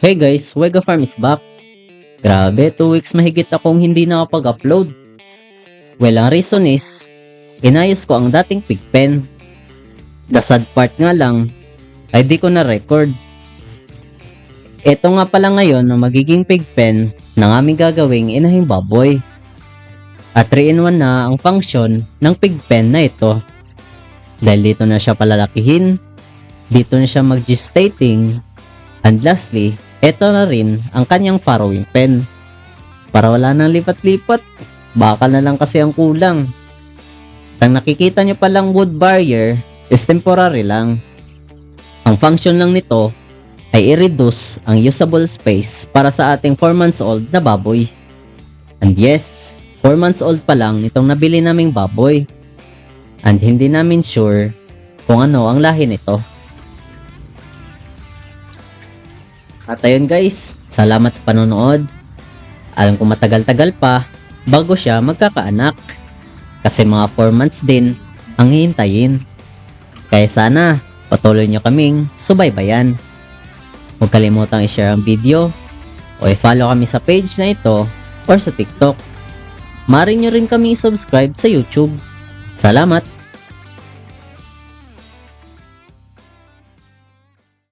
Hey guys, Wega Farm is back. Grabe, 2 weeks mahigit akong hindi nakapag-upload. Well, ang reason is, inayos ko ang dating pigpen. The sad part nga lang, ay di ko na record. Ito nga pala ngayon ang magiging pigpen ng aming gagawing inahing baboy. At 3-in-1 na ang function ng pigpen na ito. Dahil dito na siya palalakihin, dito na siya mag-gestating, and lastly, ito na rin ang kanyang farrowing pen. Para wala nang lipat-lipat, bakal na lang kasi ang kulang. Ang nakikita nyo palang wood barrier is temporary lang. Ang function lang nito ay i-reduce ang usable space para sa ating 4 months old na baboy. And yes, 4 months old pa lang itong nabili naming baboy. And hindi namin sure kung ano ang lahi nito. At ayun guys, salamat sa panonood. Alam ko matagal-tagal pa bago siya magkakaanak. Kasi mga 4 months din ang hihintayin. Kaya sana patuloy nyo kaming subaybayan. Huwag kalimutang i-share ang video o i-follow kami sa page na ito or sa TikTok. Mari nyo rin kami subscribe sa YouTube. Salamat!